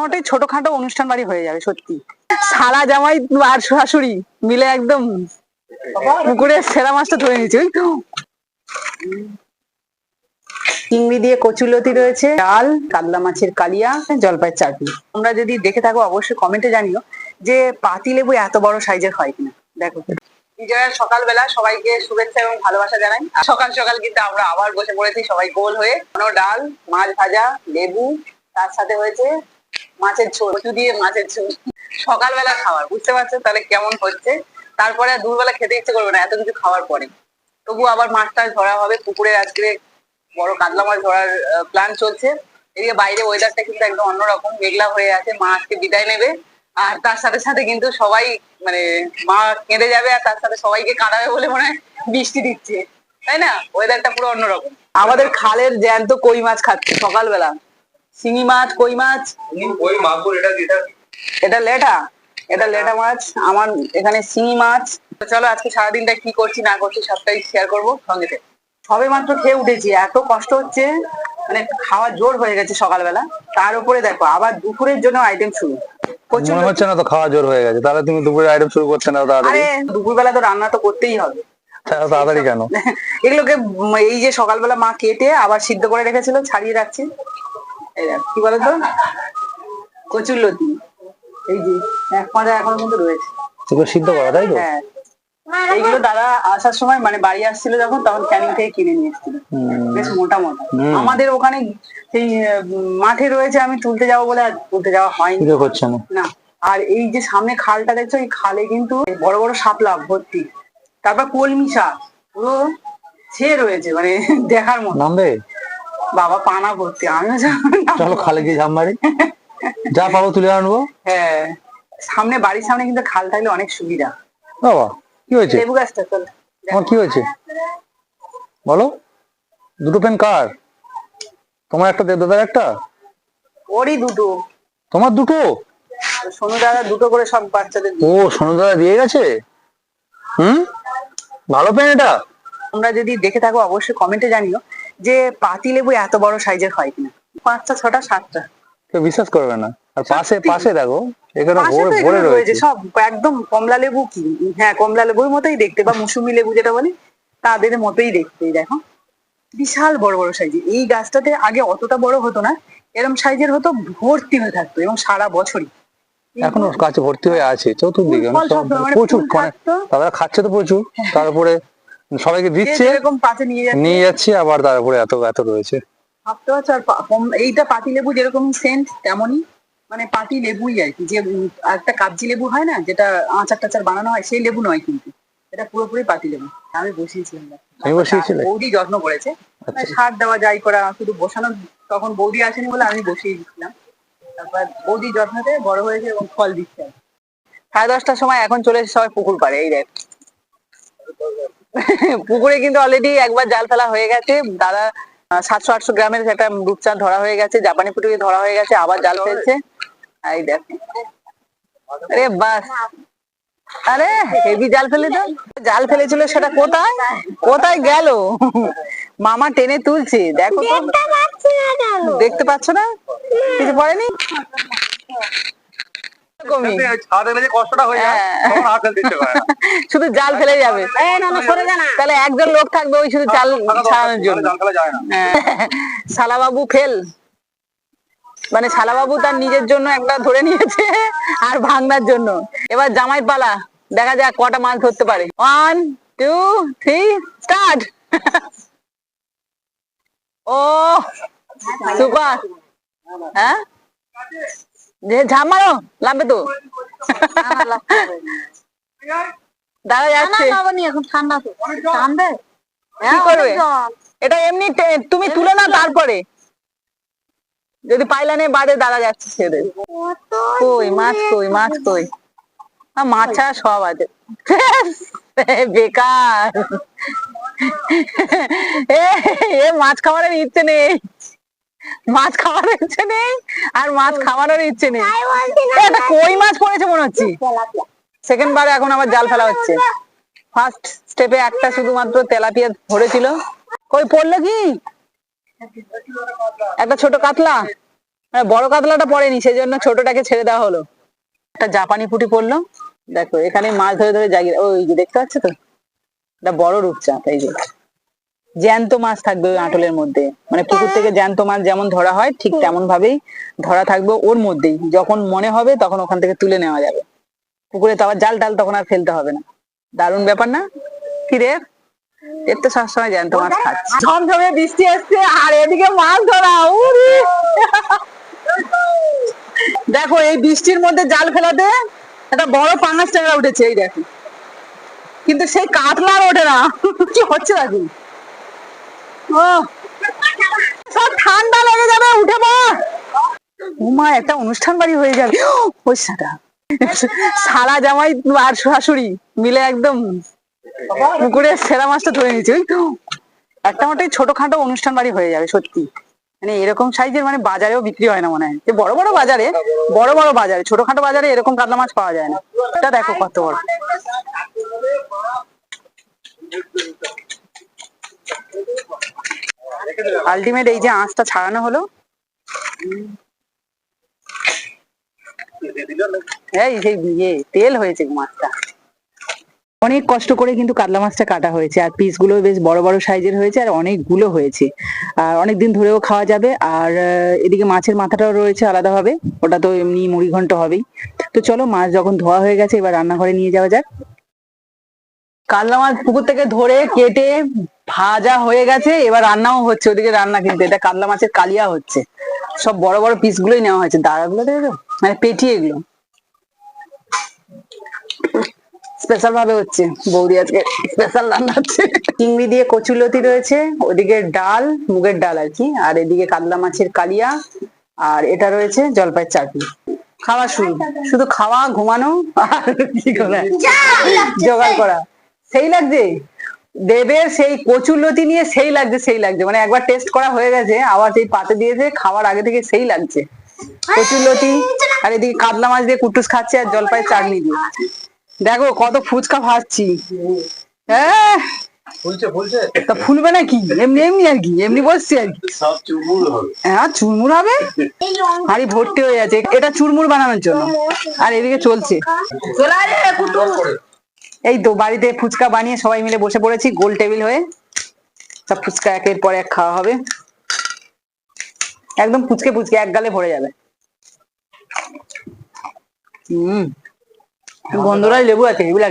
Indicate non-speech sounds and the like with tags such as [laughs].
মোটামুটি ছোটখাটো অনুষ্ঠান বাড়ি হয়ে যাবে, সত্যি। সারা জামাই আর শাশুড়ি মিলে একদম পুকুরের সেরা মাছটা ধরে তো। চিংড়ি দিয়ে কচুলতি রয়েছে, ডাল, কাতলা মাছের কালিয়া, জলপাইয়ের চাটনি। তোমরা যদি দেখে থাকো, অবশ্যই কমেন্টে জানিও যে পাতি লেবু এত বড় সাইজের হয় কিনা। দেখো। বিজয়ের সকালবেলা সবাইকে শুভেচ্ছা এবং ভালোবাসা জানাই। সকাল সকাল কিন্তু আমরা আবার বসে পড়েছি সবাই গোল হয়ে। কোনো ডাল, মাছ ভাজা, লেবু, তার সাথে হয়েছে মাছের ঝোল, কচু দিয়ে মাছের ঝোল। সকালবেলা খাবার, বুঝতে পারছ? তাহলে কেমন হচ্ছে? তারপরে দুপুরবেলা খেতে ইচ্ছে করবে না, এত কিছু খাওয়ার পরে। তবু আবার মাছ টাছ ধরা হবে পুকুরে আজকে বড় কাতলা মাছ ধরার প্ল্যান চলছে। এদিকে বাইরে ওয়েদারটা কিন্তু একদম অন্যরকম, মেঘলা হয়ে আছে, মা আজকে বিদায় নেবে। আর তার সাথে সাথে কিন্তু সবাই মানে মা কেঁদে যাবে আর তার সাথে সবাইকে কাঁদাবে বলে মনে হয় বৃষ্টি দিচ্ছে। তাই না? ওয়েদারটা পুরো অন্যরকম। আমাদের খালের জ্যান্ত কই মাছ খাচ্ছে সকালবেলা। শিঙি মাছ কই মাছ? ওই মাগুর এটা এটা এটা লেটা এটা লেটা মাছ। আমার এখানে শিঙি মাছ। তো চলো আজকে সারাদিনটা কি করছি না করছি সবটাই শেয়ার করব সঙ্গে সবে মাত্র খেয়ে উঠেছি এত কষ্ট হচ্ছে মানে খাওয়া জোর হয়ে গেছে সকালবেলা। তার উপরে দেখো আবার দুপুরের জন্য আইটেম শুরু। প্রচুর মনে হচ্ছে না তো খাওয়া জোর হয়ে গেছে। তাহলে তুমি দুপুরে আইটেম শুরু করছে না তাড়াতাড়ি। আরে দুপুরবেলা তো রান্না তো করতেই হবে। তাড়াতাড়ি কেন? এগুলোকে এই যে সকালবেলা মা কেটে আবার সিদ্ধ করে রেখেছিল ছাড়িয়ে রাখছি। কি বলতো কচুর লতি। এই যে এক মাজা এখনও কিন্তু রয়েছে। সেগুলো সিদ্ধ করা তাই তো? হ্যাঁ। এইগুলো দাদা আসার সময় মানে বাড়ি আসছিল যখন তখন ক্যানিং থেকে কিনে নিয়ে এসেছিল। বেশ মোটা মোটা। আমাদের ওখানে সেই মাঠে রয়েছে আমি তুলতে যাব বলে আর তুলতে যাওয়া হয়নি। করছে না। আর এই যে সামনে খালটা দেখছ এই খালে কিন্তু বড় বড় শাপলা ভর্তি। তারপর কলমি শাক। পুরো ছেয়ে রয়েছে মানে দেখার মতো। নামবে? বাবা পানা ভর্তি আমিও চলো খালে গিয়ে ঝাম মারি। যা পাবো তুলে আনব। হ্যাঁ সামনে বাড়ির সামনে কিন্তু খাল থাকলে অনেক সুবিধা। বাবা কি হয়েছে? লেবু গাছটা চল আমার কি হয়েছে? বলো। দুটো পেন কার? তোমার একটা দে দাদার একটা? ওরই দুটো। তোমার দুটো? সোনু দাদা দুটো করে সব বাচ্চাদের ও সোনু দাদা দিয়ে গেছে? হুম? ভালো পেন এটা। তোমরা যদি দেখে থাকো অবশ্যই কমেন্টে জানিও। যে পাতি লেবু এত বড় সাইজের হয় কিনা? পাঁচটা ছটা সাতটা। কেউ বিশ্বাস করবে না। আর পাশে পাশে দেখো এখানে ভরে ভরে রয়েছে সব একদম কমলা লেবু কি? হ্যাঁ কমলা লেবুর মতোই দেখতে বা মুসুমি লেবু যেটা বলে তাদের মতোই দেখতে দেখো। বিশাল বড় বড় সাইজের এই গাছটাতে আগে অতটা বড় হতো না এরকম সাইজের হতো ভর্তি হয়ে থাকতো এবং সারা বছরই। এখনও কাছে ভর্তি হয়ে আছে চতুর্দিকে সব মানে প্রচুর মানে তারা খাচ্ছে তো প্রচুর তারপরে সবাইকে দিচ্ছে। এরকম পাতে নিয়ে যাচ্ছে। নিয়ে যাচ্ছে আবার তারপরে এত এত রয়েছে। ভাবতে পারছ আর এইটা পাতি লেবু যেরকম সেন্ট তেমনই। মানে পাতি লেবুই আর কি। যে একটা কাবজি লেবু হয় না যেটা আচার টাচার বানানো হয় সেই লেবু নয় কিন্তু। এটা পুরোপুরি পাতি লেবু। আমি বসিয়েছিলাম। দেখ। তুমি বসিয়েছিলে? বৌদি যত্ন করেছে। আচ্ছা। সার দেওয়া যাই করা শুধু বসানো তখন বৌদি আসেনি বলে আমি বসিয়ে দিচ্ছিলাম। তারপর বৌদি যত্নতে বড় হয়েছে এবং ফল দিচ্ছে। সাড়ে দশটার সময় এখন চলে এসেছে সবাই পুকুর পাড়ে এই দেখ। পুকুরে কিন্তু অলরেডি একবার জাল ফেলা হয়ে গেছে। দাদা সাতশো আটশো গ্রামের একটা রূপচাঁদ ধরা হয়ে গেছে জাপানি পুটুকি ধরা হয়ে গেছে আবার জাল ফেলছে। এই দেখ। আরে বাস। আরে হেভি জাল ফেলে তো। জাল ফেলেছিল সেটা কোথায়? কোথায় গেল? মামা টেনে তুলছে। দেখো দেখতে পাচ্ছ না? কিছু পড়েনি? [laughs] শুধু জাল ফেলে যাবে। তাহলে একজন লোক থাকবে ওই শুধু জাল ছাড়ানোর জন্য। হ্যাঁ। শালাবাবু ফেল। মানে শালাবাবু তার নিজের জন্য একটা ধরে নিয়েছে আর ভাঙনার জন্য। এবার জামাই পালা। দেখা যাক কটা মাছ ধরতে পারে। ওয়ান টু থ্রি স্টার্ট ও সুপার হ্যাঁ? যে ঝাম মারো তো। দাদা যাচ্ছে। এখন ঠান্ডা তো। ঠান্ডা? কি করবে? এটা এমনি তুমি তুলে না তারপরে। যদি পাইলানে বাদে দাঁড়া যাচ্ছে ছেড়ে। কই মাছ কই মাছ কই? মাছ সব আছে। [laughs] বেকার। [laughs] এ এ মাছ খাওয়ার ইচ্ছে নেই। মাছ খাওয়ার ইচ্ছে নেই আর মাছ খাওয়ানোর ইচ্ছে নেই। এটা কই মাছ পড়েছে মনে হচ্ছে? সেকেন্ড বারে এখন আবার জাল ফেলা হচ্ছে। ফার্স্ট স্টেপে একটা শুধুমাত্র তেলাপিয়া ধরেছিল। কই পড়ল কি? একটা ছোট কাতলা? মানে বড় কাতলাটা পড়েনি সেই জন্য ছোটটাকে ছেড়ে দেওয়া হলো। একটা জাপানি পুঁটি পড়ল। দেখো এখানে মাছ ধরে ধরে জাগিয়ে ওই যে দেখতে পাচ্ছ তো? এটা বড় রূপচাঁদ এই যে। জ্যান্ত মাছ থাকবে ওই আঁটলের মধ্যে। মানে পুকুর থেকে জ্যান্ত মাছ যেমন ধরা হয় ঠিক তেমন ভাবেই ধরা থাকবে ওর মধ্যেই। যখন মনে হবে তখন ওখান থেকে তুলে নেওয়া যাবে। পুকুরে তো আবার জাল টাল তখন আর ফেলতে হবে না। দারুণ ব্যাপার না? কি রে এর তো সবসময় জ্যান্ত মাছ খাচ্ছে। ঝমঝমে বৃষ্টি আসছে আর এদিকে মাছ ধরা উরি! দেখো এই বৃষ্টির মধ্যে জাল ফেলাতে একটা বড় পাঙাশ টাকা উঠেছে এই দেখো। কিন্তু সেই কাতলা ওঠে না। কি হচ্ছে ও সব ঠান্ডা লেগে যাবে, উঠে পড়। একটা অনুষ্ঠান বাড়ি হয়ে যাবে। ওই সাটা সারা জামাই আর শাশুড়ি মিলে একদম পুকুরে সেরা মাছটা ধরে নিচ্ছে ওই একটা মোটাই ছোটখাটো অনুষ্ঠান বাড়ি হয়ে যাবে, সত্যি। মানে এরকম সাইজের মানে বাজারেও বিক্রি হয় না মনে হয়। বড় বড় বাজারে, বড় বড় বাজারে, ছোটখাটো বাজারে এরকম কাতলা মাছ পাওয়া যায় না। এটা দেখো কত বড়। আলটিমেট এই যে আঁচটা ছাড়ানো হলো। এই সেই ইয়ে তেল হয়েছে মাছটা। অনেক কষ্ট করে কিন্তু কাতলা মাছটা কাটা হয়েছে আর পিসগুলো বেশ বড় বড় সাইজের হয়েছে আর অনেকগুলো হয়েছে। আর অনেক দিন ধরেও খাওয়া যাবে আর এদিকে মাছের মাথাটাও রয়েছে আলাদাভাবে ওটা তো এমনি মুড়ি ঘন্ট হবেই। তো চলো মাছ যখন ধোয়া হয়ে গেছে এবার রান্নাঘরে নিয়ে যাওয়া যাক। কাতলা মাছ পুকুর থেকে ধরে কেটে ভাজা হয়ে গেছে এবার রান্নাও হচ্ছে ওদিকে রান্না কিন্তু এটা কাতলা মাছের কালিয়া হচ্ছে। সব বড় বড় পিস গুলোই নেওয়া হয়েছে দাঁড়াগুলো দেখো মানে পেটি এগুলো। স্পেশাল ভাবে হচ্ছে বৌদি আজকে স্পেশাল রান্না হচ্ছে চিংড়ি দিয়ে কচুলতি রয়েছে ওদিকে ডাল মুগের ডাল আর কি আর এদিকে কাতলা মাছের কালিয়া আর এটা রয়েছে জলপাইয়ের চাটনি। খাওয়া শুরু শুধু খাওয়া ঘুমানো আর কি করা? জোগাড় করা। সেই লাগছে? দেবের সেই কচুলতি নিয়ে সেই লাগছে সেই লাগছে। মানে একবার টেস্ট করা হয়ে গেছে আবার সেই পাতে দিয়েছে খাওয়ার আগে থেকে সেই লাগছে। কচুলতি আর এদিকে কাতলা মাছ দিয়ে কুটুস খাচ্ছে আর জলপাইয়ের চাটনি দিয়ে। দেখো কত ফুচকা ভাজছি। হ্যাঁ? ফুলছে ফুলছে। তা ফুলবে নাকি এমনি এমনি আর কি? এমনি বসছি আর কি। সব চুমুর হবে। হ্যাঁ চুরমুর হবে? হাড়ি ভর্তি হয়ে আছে এটা চুরমুর বানানোর জন্য। আর এদিকে চলছে। এই তো বাড়িতে ফুচকা বানিয়ে সবাই মিলে বসে পড়েছি গোল টেবিল হয়ে। সব ফুচকা একের পর এক খাওয়া হবে। একদম ফুচকে ফুচকে এক গালে ভরে যাবে। হম। গন্ধরাজ লেবু আছে এগুলো